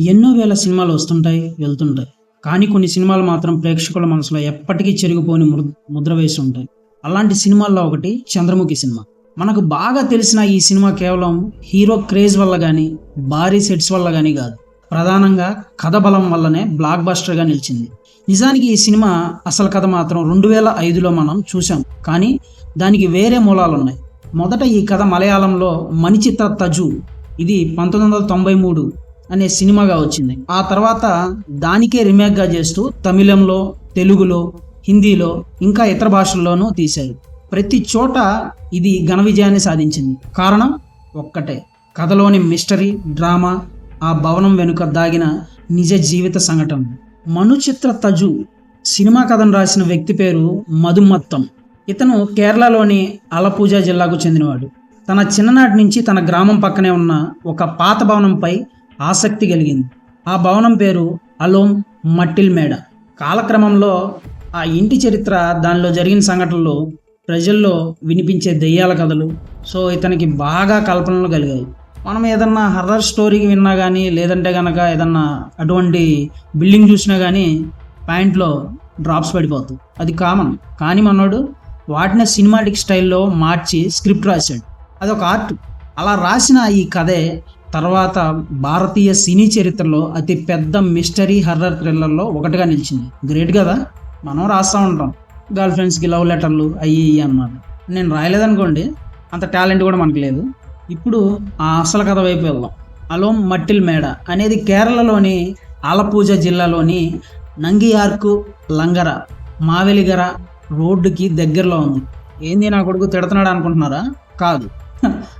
ఎన్నో వేల సినిమాలు వస్తుంటాయి వెళ్తుంటాయి. కానీ కొన్ని సినిమాలు మాత్రం ప్రేక్షకుల మనసులో ఎప్పటికీ చెరిగిపోని ముద్ర- వేసి ఉంటాయి. అలాంటి సినిమాల్లో ఒకటి చంద్రముఖి సినిమా. మనకు బాగా తెలిసిన ఈ సినిమా కేవలం హీరో క్రేజ్ వల్ల కానీ భారీ సెట్స్ వల్ల కానీ కాదు. ప్రధానంగా కథ బలం వల్లనే బ్లాక్ బస్టర్గా నిలిచింది. నిజానికి ఈ సినిమా అసలు కథ మాత్రం రెండు వేల ఐదులో మనం చూసాం కానీ దానికి వేరే మూలాలు ఉన్నాయి మొదట ఈ కథ మలయాళంలో మణిచిత్ర తజు. ఇది పంతొమ్మిది వందల తొంభై మూడు అనే సినిమాగా వచ్చింది. ఆ తర్వాత దానికే రిమేక్గా చేస్తూ తమిళంలో తెలుగులో హిందీలో ఇంకా ఇతర భాషల్లోనూ తీశారు. ప్రతి చోట ఇది ఘన విజయాన్ని సాధించింది. కారణం ఒక్కటే. కథలోని మిస్టరీ డ్రామా ఆ భవనం వెనుక దాగిన నిజ జీవిత సంఘటన. మనుచిత్ర తజు సినిమా కథను రాసిన వ్యక్తి పేరు మధుమత్తం. ఇతను కేరళలోని అలపూజ జిల్లాకు చెందినవాడు. తన చిన్ననాటి నుంచి తన గ్రామం పక్కనే ఉన్న ఒక పాత భవనంపై ఆసక్తి కలిగింది. ఆ భవనం పేరు అలోమ్ మట్టిల్ మేడ. కాలక్రమంలో ఆ ఇంటి చరిత్ర దానిలో జరిగిన సంఘటనలు ప్రజల్లో వినిపించే దెయ్యాల కథలు. సో ఇతనికి బాగా కల్పనలు కలిగాయి. మనం ఏదన్నా హర్రర్ స్టోరీకి విన్నా కానీ లేదంటే కనుక ఏదన్నా అటువంటి బిల్డింగ్ చూసినా కానీ ప్యాంట్లో డ్రాప్స్ పడిపోతుంది అది కామన్. కానీ మనోడు వాటిని సినిమాటిక్ స్టైల్లో మార్చి స్క్రిప్ట్ రాశాడు. అదొక ఆర్ట్. అలా రాసిన ఈ కథే తర్వాత భారతీయ సినీ చరిత్రలో అతి పెద్ద మిస్టరీ హర్రర్ థ్రిల్లర్లో ఒకటిగా నిలిచింది. గ్రేట్ కదా? మనం రాస్తూ ఉంటాం. గర్ల్ ఫ్రెండ్స్కి లవ్ లెటర్లు అయ్యి ఇయ్యి అన్నమాట. నేను రాయలేదనుకోండి అంత టాలెంట్ కూడా మనకు లేదు. ఇప్పుడు ఆ అసలు కథ వైపు వెళ్దాం. అలోం మట్టిల్ మేడ అనేది కేరళలోని ఆలపూజ జిల్లాలోని నంగియార్కు లంగర మావెలిగర రోడ్డుకి దగ్గరలో ఉంది. ఏంది నా కొడుకు తిడుతున్నాడు అనుకుంటున్నారా? కాదు.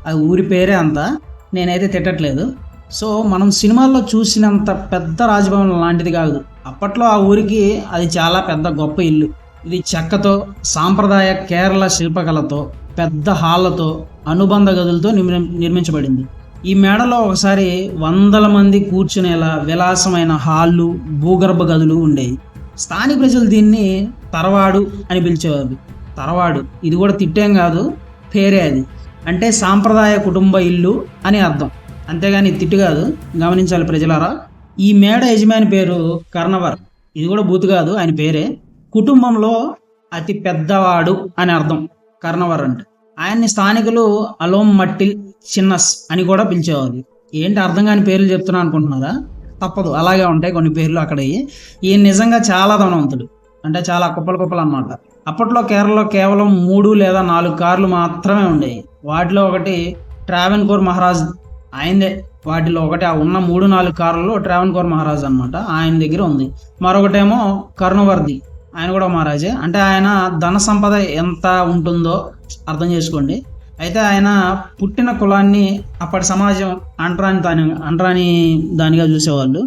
అది ఊరి పేరే అంతా నేనైతే తిట్టట్లేదు. సో మనం సినిమాల్లో చూసినంత పెద్ద రాజభవనం లాంటిది కాదు. అప్పట్లో ఆ ఊరికి అది చాలా పెద్ద గొప్ప ఇల్లు. ఇది చెక్కతో సాంప్రదాయ కేరళ శిల్పకళతో పెద్ద హాళ్ళతో అనుబంధ గదులతో నిర్మించబడింది. ఈ మేడలో ఒకసారి వందల మంది కూర్చునేలా విలాసమైన హాళ్ళు భూగర్భ గదులు ఉండేవి. స్థానిక ప్రజలు దీన్ని తరవాడు అని పిలిచేవారు. తరవాడు. ఇది కూడా తిట్టేం కాదు పేరే అది. అంటే సాంప్రదాయ కుటుంబ ఇల్లు అని అర్థం. అంతేగాని తిట్టు కాదు. గమనించాలి ప్రజలారా. ఈ మేడ యజమాని పేరు కర్ణవర్. ఇది కూడా బూతు కాదు ఆయన పేరే. కుటుంబంలో అతి పెద్దవాడు అని అర్థం. కర్ణవర్ అంటే. ఆయన్ని స్థానికులు అలోమ్ మట్టిల్ చిన్నస్ అని కూడా పిలిచేవారు ఏంటి అర్థం కాని పేర్లు చెప్తున్నా అనుకుంటున్నారా? తప్పదు. అలాగే ఉంటాయి కొన్ని పేర్లు అక్కడ. ఈయన నిజంగా చాలా ధనవంతుడు. అంటే చాలా కుప్పలు కుప్పలు అన్నమాట. అప్పట్లో కేరళలో కేవలం మూడు లేదా నాలుగు కార్లు మాత్రమే ఉండేవి. వాటిలో ఒకటి ట్రావెన్కోర్ మహారాజ్ ఆయనదే. వాటిలో ఒకటి ఆ ఉన్న మూడు నాలుగు కార్లలో ట్రావెన్కోర్ మహారాజ్ అనమాట ఆయన దగ్గర ఉంది. మరొకటేమో కర్ణవర్ధి ఆయన కూడా మహారాజే. అంటే ఆయన ధన సంపద ఎంత ఉంటుందో అర్థం చేసుకోండి. అయితే ఆయన పుట్టిన కులాన్ని అప్పటి సమాజం అంటరాని దాని అంటరాని దానిగా చూసేవాళ్ళు.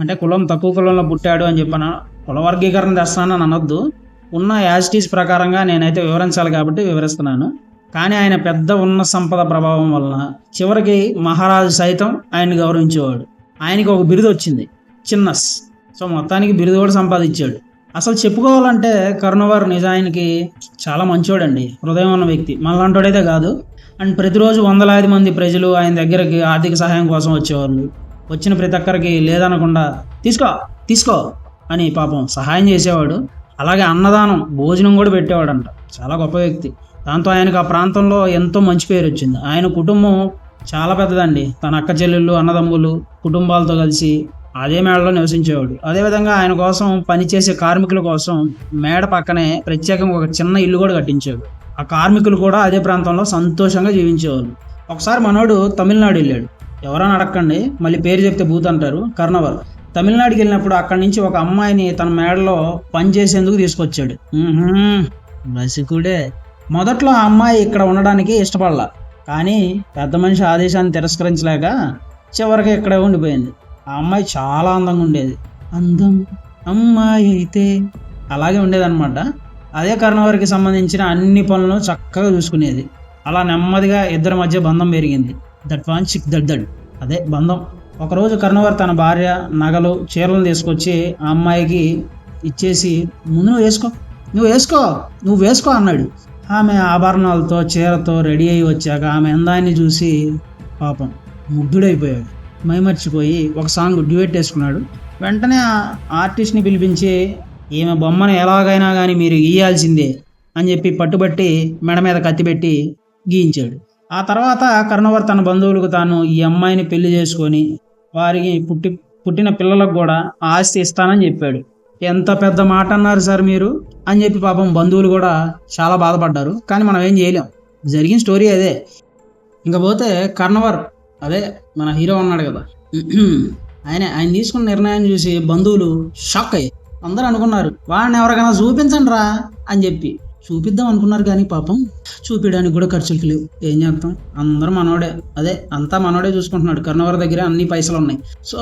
అంటే కులం తక్కువ కులంలో పుట్టాడు అని చెప్పిన కుల వర్గీకరణ తెస్తానని అనొద్దు. ఉన్న యాజిటీస్ ప్రకారంగా నేనైతే వివరించాలి కాబట్టి వివరిస్తున్నాను. కానీ ఆయన పెద్ద ఉన్న సంపద ప్రభావం వలన చివరికి మహారాజు సైతం ఆయన్ని గౌరవించేవాడు. ఆయనకి ఒక బిరుదు వచ్చింది చిన్నస్. సో మొత్తానికి బిరుదు కూడా సంపాదించాడు. అసలు చెప్పుకోవాలంటే కరుణవారు నిజానికి చాలా మంచోడండి హృదయం ఉన్న వ్యక్తి. మనలాంటోడైతే కాదు. అండ్ ప్రతిరోజు వందలాది మంది ప్రజలు ఆయన దగ్గరికి ఆర్థిక సహాయం కోసం వచ్చేవాళ్ళు. వచ్చిన ప్రతి ఒక్కరికి లేదనకుండా తీసుకో తీసుకో అని పాపం సహాయం చేసేవాడు. అలాగే అన్నదానం భోజనం కూడా పెట్టేవాడంట. చాలా గొప్ప వ్యక్తి. దాంతో ఆయనకు ఆ ప్రాంతంలో ఎంతో మంచి పేరు వచ్చింది. ఆయన కుటుంబం చాలా పెద్దదండి. తన అక్క చెల్లెళ్ళు అన్నదమ్ములు కుటుంబాలతో కలిసి అదే మేడలో నివసించేవాడు. అదేవిధంగా ఆయన కోసం పనిచేసే కార్మికుల కోసం మేడ పక్కనే ప్రత్యేకంగా ఒక చిన్న ఇల్లు కూడా కట్టించాడు. ఆ కార్మికులు కూడా అదే ప్రాంతంలో సంతోషంగా జీవించేవాళ్ళు. ఒకసారి మనోడు తమిళనాడు వెళ్ళాడు. ఎవరైనా అడగండి మళ్ళీ పేరు చెప్తే బూత్ అంటారు. కర్ణవర్. తమిళనాడుకి వెళ్ళినప్పుడు అక్కడి నుంచి ఒక అమ్మాయిని తన మేడలో పని చేసేందుకు తీసుకొచ్చాడు ఉహుం, మొదట్లో ఆ అమ్మాయి ఇక్కడ ఉండడానికి ఇష్టపడలా. కానీ పెద్ద మనిషి ఆదేశాన్ని తిరస్కరించలేక చివరికి ఇక్కడే ఉండిపోయింది. ఆ అమ్మాయి చాలా అందంగా ఉండేది. అందం అమ్మాయి అయితే అలాగే ఉండేదన్నమాట. అదే కర్ణవారికి సంబంధించిన అన్ని పనులను చక్కగా చూసుకునేది. అలా నెమ్మదిగా ఇద్దరి మధ్య బంధం పెరిగింది. That one chick that that. అదే బంధం. ఒకరోజు కర్ణవారి తన భార్య నగలు చీరలను తీసుకొచ్చి ఆ అమ్మాయికి ఇచ్చేసి ముందు నువ్వు వేసుకో. నువ్వు వేసుకో. నువ్వు వేసుకో అన్నాడు. ఆమె ఆభరణాలతో చీరతో రెడీ అయి వచ్చాక ఆమె అందాన్ని చూసి పాపం ముగ్ధుడైపోయాడు. మైమర్చిపోయి ఒక సాంగ్ డ్యూయెట్ వేసుకున్నాడు వెంటనే ఆ ఆర్టిస్ట్ని పిలిపించి ఈమె బొమ్మను ఎలాగైనా కానీ మీరు గీయాల్సిందే అని చెప్పి పట్టుబట్టి మెడ మీద కత్తిపెట్టి గీయించాడు. ఆ తర్వాత కర్ణవర్ తన బంధువులకు తాను ఈ అమ్మాయిని పెళ్ళి చేసుకొని వారికి పుట్టి పుట్టిన పిల్లలకు కూడా ఆస్తి ఇస్తానని చెప్పాడు. ఎంత పెద్ద మాట అన్నారు సార్ మీరు? అని చెప్పి పాపం బంధువులు కూడా చాలా బాధపడ్డారు. కానీ మనం ఏం చేయలేం. జరిగిన స్టోరీ అదే. ఇంకా పోతే కర్ణవర్ అదే మన హీరో ఉన్నాడు కదా. ఆయన ఆయన తీసుకున్న నిర్ణయం చూసి బంధువులు షాక్ అయ్యి అందరూ అనుకున్నారు వాడిని ఎవరికైనా చూపించండి రా అని చెప్పి. చూపిద్దాం అనుకున్నారు కానీ పాపం చూపించడానికి కూడా ఖర్చులకి లేవు. ఏం చేస్తాం? అందరూ మనోడే. అదే అంతా మనోడే చూసుకుంటున్నాడు. కర్ణవర్ దగ్గర అన్ని పైసలు ఉన్నాయి. సో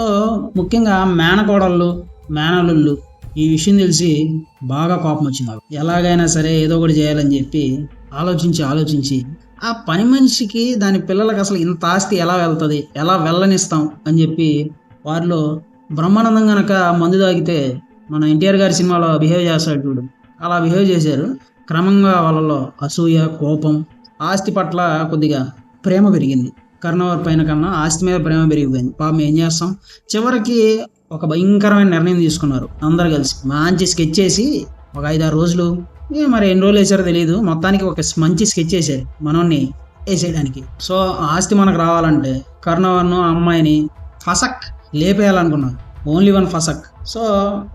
ముఖ్యంగా మేనకోడళ్ళు మేనలుళ్ళు ఈ విషయం తెలిసి బాగా కోపం వచ్చింది నాకు. ఎలాగైనా సరే ఏదో ఒకటి చేయాలని చెప్పి ఆలోచించి ఆలోచించి ఆ పని మనిషికి దాని పిల్లలకు అసలు ఇంత ఆస్తి ఎలా వెళ్తుంది? ఎలా వెళ్ళనిస్తాం? అని చెప్పి వారిలో బ్రహ్మానందం కనుక మందు తాగితే మన ఎన్టీఆర్ గారి సినిమాలో బిహేవ్ చేస్తాడు చూడు. అలా బిహేవ్ చేశారు. క్రమంగా వాళ్ళలో అసూయ కోపం ఆస్తి పట్ల కొద్దిగా ప్రేమ పెరిగింది. కర్ణవర్ పైన కన్నా ఆస్తి మీద ప్రేమ పెరిగిపోయింది. పాపం ఏం చేస్తాం? చివరికి ఒక భయంకరమైన నిర్ణయం తీసుకున్నారు. అందరు కలిసి మంచి స్కెచ్ చేసి ఒక ఐదారు రోజులు ఏ మరి ఎన్ని రోజులు వేసారో తెలియదు మొత్తానికి ఒక మంచి స్కెచ్ వేసారు మనోన్ని వేసేయడానికి. సో ఆస్తి మనకు రావాలంటే కర్ణవర్ను ఆ అమ్మాయిని ఫసక్ లేపేయాలనుకున్నారు. ఓన్లీ వన్ ఫసక్. సో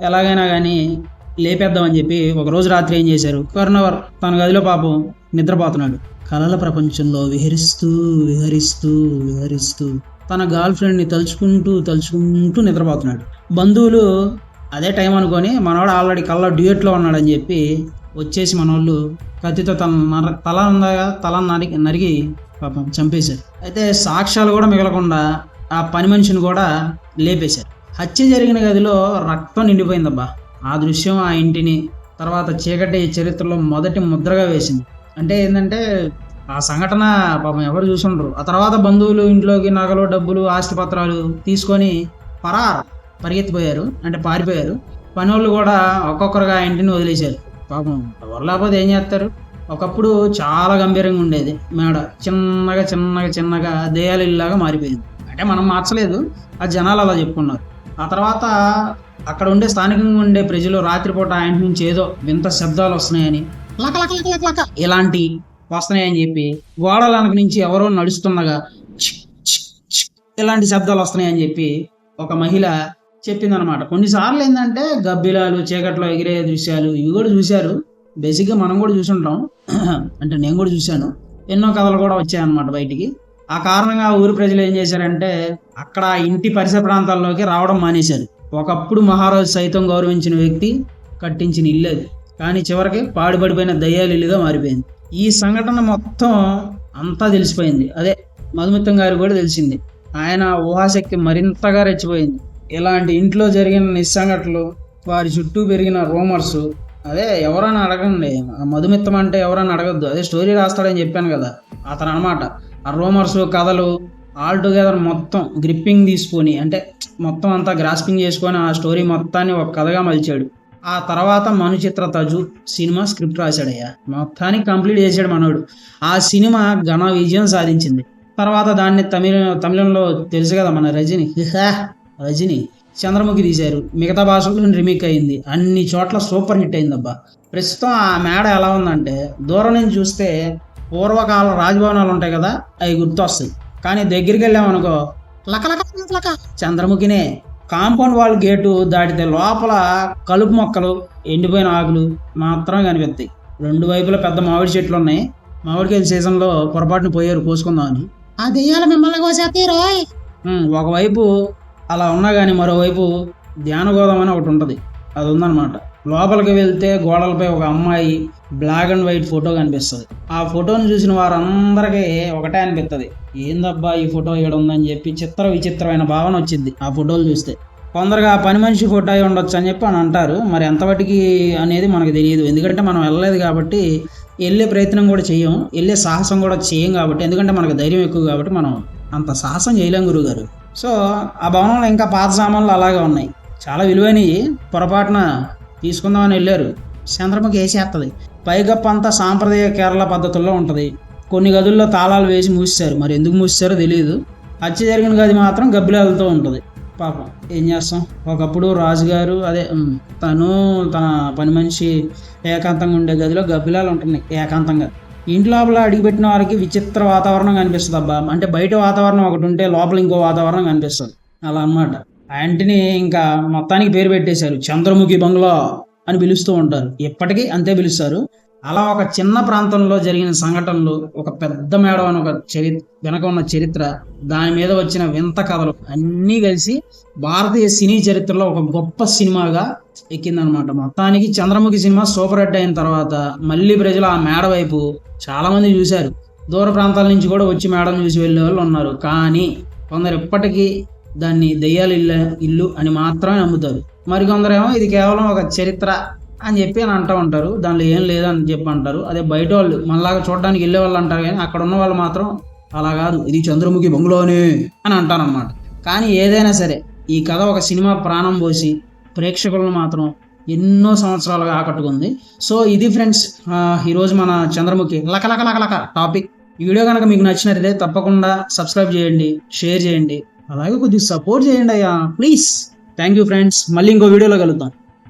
ఎలాగైనా కానీ లేపేద్దామని చెప్పి ఒక రోజు రాత్రి ఏం చేశారు? కర్ణవర్ తన గదిలో పాపం నిద్రపోతున్నాడు. కలల ప్రపంచంలో విహరిస్తూ విహరిస్తూ విహరిస్తూ తన గర్ల్ ఫ్రెండ్ని తలుచుకుంటూ తలుచుకుంటూ నిద్రపోతున్నాడు. బంధువులు అదే టైం అనుకొని మనవాడు ఆల్రెడీ కళ్ళ డ్యూయట్లో ఉన్నాడని చెప్పి వచ్చేసి మనోళ్ళు కత్తితో తన నర తల ఉందా తల నరికి నరికి పాపం చంపేశారు. అయితే సాక్ష్యాలు కూడా మిగలకుండా ఆ పని మనిషిని కూడా లేపేశారు. హత్య జరిగిన గదిలో రక్తం నిండిపోయిందబ్బా. ఆ దృశ్యం ఆ ఇంటిని తర్వాత చీకటి చరిత్రలో మొదటి ముద్రగా వేసింది. అంటే ఏంటంటే ఆ సంఘటన పాపం ఎవరు చూసుండ్రు. ఆ తర్వాత బంధువులు ఇంట్లోకి నగలు డబ్బులు ఆస్తి పత్రాలు తీసుకొని పరార్ పరిగెత్తిపోయారు. అంటే పారిపోయారు. పనోళ్ళు కూడా ఒక్కొక్కరుగా ఇంటిని వదిలేశారు. పాపం ఎవరు లేకపోతే ఏం చేస్తారు? ఒకప్పుడు చాలా గంభీరంగా ఉండేది. మేడ చిన్నగా చిన్నగా చిన్నగా దేయాల ఇల్లాగా మారిపోయింది. అంటే మనం మార్చలేదు. ఆ జనాలు అలా చెప్పుకున్నారు. ఆ తర్వాత అక్కడ ఉండే స్థానికంగా ఉండే ప్రజలు రాత్రిపూట ఆయన నుంచి ఏదో వింత శబ్దాలు వస్తున్నాయని లక లక లక లక ఇలాంటి వస్తున్నాయని చెప్పి గోడలనక నుంచి ఎవరో నడుస్తుండగా ఇలాంటి శబ్దాలు వస్తున్నాయని చెప్పి ఒక మహిళ చెప్పిందనమాట కొన్నిసార్లు ఏంటంటే గబ్బిలాలు చీకట్లో ఎగిరే దృశ్యాలు ఇవి కూడా చూశారు. బేసిక్గా మనం కూడా చూసుంటాం. అంటే నేను కూడా చూశాను. ఎన్నో కథలు కూడా వచ్చాయన్నమాట బయటికి. ఆ కారణంగా ఊరు ఊరి ప్రజలు ఏం చేశారంటే అక్కడ ఇంటి పరిసర ప్రాంతాల్లోకి రావడం మానేశారు. ఒకప్పుడు మహారాజు సైతం గౌరవించిన వ్యక్తి కట్టించిన ఇల్లు అది. కానీ చివరికి పాడుపడిపోయిన దయ్యాలు ఇల్లుగా మారిపోయింది. ఈ సంఘటన మొత్తం అంతా తెలిసిపోయింది. అదే మధుమిత్తం గారు కూడా తెలిసింది. ఆయన ఊహాశక్తి మరింతగా రెచ్చిపోయింది. ఇలాంటి ఇంట్లో జరిగిన నిస్సంఘటనలు వారి చుట్టూ పెరిగిన రూమర్స్ అదే ఎవరైనా అడగండి. ఆ మధుమిత్తం అంటే ఎవరైనా అడగద్దు. అదే స్టోరీ రాస్తాడని చెప్పాను కదా అతను అనమాట ఆ రూమర్స్ కథలు ఆల్ టుగెదర్ మొత్తం గ్రిప్పింగ్ తీసుకొని అంటే మొత్తం అంతా గ్రాస్పింగ్ చేసుకొని ఆ స్టోరీ మొత్తాన్ని ఒక కథగా మలిచాడు. ఆ తర్వాత మనుచిత్ర తజు సినిమా స్క్రిప్ట్ రాశాడయ్యా. మొత్తానికి కంప్లీట్ చేశాడు మనోడు. ఆ సినిమా ఘన విజయం సాధించింది. తర్వాత దాన్ని తమిళ తమిళంలో తెలుసు కదా మన రజని. రజని చంద్రముఖి తీశారు. మిగతా భాషల్లో రిమేక్ అయింది. అన్ని చోట్ల సూపర్ హిట్ అయిందబ్బా. ప్రస్తుతం ఆ మేడ ఎలా ఉందంటే దూరం నుంచి చూస్తే పూర్వకాల రాజభవనాలు ఉంటాయి కదా అవి గుర్తొస్తాయి. కానీ దగ్గరికి వెళ్ళామనుకో లక లక. చంద్రముఖినే కాంపౌండ్ వాల్ గేటు దాటితే లోపల కలుపు మొక్కలు ఎండిపోయిన ఆకులు మాత్రమే కనిపిస్తాయి. రెండు వైపులా పెద్ద మామిడి చెట్లు ఉన్నాయి. మామిడికాయల సీజన్లో పొరపాటున పోయారు కోసుకుందామని ఆ దెయ్యాలు మిమ్మల్ని కోసేస్తాయి ఒకవైపు అలా ఉన్నా కానీ మరోవైపు ధ్యానగోధం అని ఒకటి ఉంటుంది. అది ఉందన్నమాట. లోపలికి వెళ్తే గోడలపై ఒక అమ్మాయి బ్లాక్ అండ్ వైట్ ఫోటో కనిపిస్తుంది. ఆ ఫోటోని చూసిన వారందరికీ ఒకటే అనిపిస్తుంది ఏందబ్బా ఈ ఫోటో ఇక్కడ ఉందని చెప్పి చిత్ర విచిత్రమైన భావన వచ్చింది ఆ ఫోటోలు చూస్తే. కొందరుగా ఆ పని మనిషి ఫోటో అయి ఉండొచ్చు అని చెప్పి అని అంటారు. మరి ఎంతవరకు అనేది మనకు తెలియదు. ఎందుకంటే మనం వెళ్ళలేదు కాబట్టి వెళ్ళే ప్రయత్నం కూడా చేయం. వెళ్ళే సాహసం కూడా చేయం కాబట్టి. ఎందుకంటే మనకు ధైర్యం ఎక్కువ కాబట్టి మనం అంత సాహసం చేయలేం గురుగారు. సో ఆ భవనంలో ఇంకా పాత సామాన్లు అలాగే ఉన్నాయి. చాలా విలువైనవి. పొరపాటున తీసుకుందామని వెళ్ళారు. చంద్రముఖి వేసేస్తుంది పైగప్ప అంతా సాంప్రదాయ కేరళ పద్ధతుల్లో ఉంటుంది. కొన్ని గదుల్లో తాళాలు వేసి మూసేశారు. మరి ఎందుకు మూసేశారో తెలియదు హత్య జరిగిన గది మాత్రం గబ్బిలాలతో ఉంటుంది. పాపం. ఏం చేస్తాం? ఒకప్పుడు రాజుగారు అదే తను తన పని మనిషి ఏకాంతంగా ఉండే గదిలో గబ్బిలాలు ఉంటున్నాయి. ఏకాంతంగా. ఇంటి లోపల అడిగిపెట్టిన వారికి విచిత్ర వాతావరణం కనిపిస్తుంది అబ్బా అంటే బయట వాతావరణం ఒకటి ఉంటే లోపల ఇంకో వాతావరణం కనిపిస్తుంది. అలా అన్నమాట ఇంకా మొత్తానికి పేరు పెట్టేశారు. చంద్రముఖి బంగ్లా అని పిలుస్తూ ఉంటారు. ఇప్పటికీ అంతే పిలుస్తారు. అలా ఒక చిన్న ప్రాంతంలో జరిగిన సంఘటనలు ఒక పెద్ద మేడం అని ఒక చరి వెనక ఉన్న చరిత్ర దాని మీద వచ్చిన వింత కథలు అన్నీ కలిసి భారతీయ సినీ చరిత్రలో ఒక గొప్ప సినిమాగా ఎక్కిందనమాట మొత్తానికి చంద్రముఖి సినిమా సూపర్ హిట్ అయిన తర్వాత మళ్ళీ ప్రజలు ఆ మేడ వైపు చాలామంది చూశారు. దూర ప్రాంతాల నుంచి కూడా వచ్చి మేడం చూసి వెళ్ళే వాళ్ళు ఉన్నారు. కానీ కొందరు ఇప్పటికీ దాన్ని దెయ్యాల ఇల్లు ఇల్లు అని మాత్రమే నమ్ముతారు. మరికొందరేమో ఇది కేవలం ఒక చరిత్ర అని చెప్పి అని అంటూ ఉంటారు. దానిలో ఏం లేదని చెప్పి అంటారు. అదే బయట వాళ్ళు మనలాగా చూడడానికి వెళ్ళే వాళ్ళు అంటారు కానీ అక్కడ ఉన్న వాళ్ళు మాత్రం అలా కాదు. ఇది చంద్రముఖి బంగ్లోనే అని అంటారనమాట కానీ ఏదైనా సరే ఈ కథ ఒక సినిమా ప్రాణం పోసి ప్రేక్షకులను మాత్రం ఎన్నో సంవత్సరాలుగా ఆకట్టుకుంది. సో ఇది ఫ్రెండ్స్ ఈరోజు మన చంద్రముఖి లక లక లక లక టాపిక్. ఈ వీడియో కనుక మీకు నచ్చినట్లయితే తప్పకుండా సబ్స్క్రైబ్ చేయండి షేర్ చేయండి. అలాగే కొద్దిగా సపోర్ట్ చేయండి అయ్యా. ప్లీజ్ థ్యాంక్ యూ ఫ్రెండ్స్ మళ్ళీ ఇంకో వీడియోలో కలుద్దాం.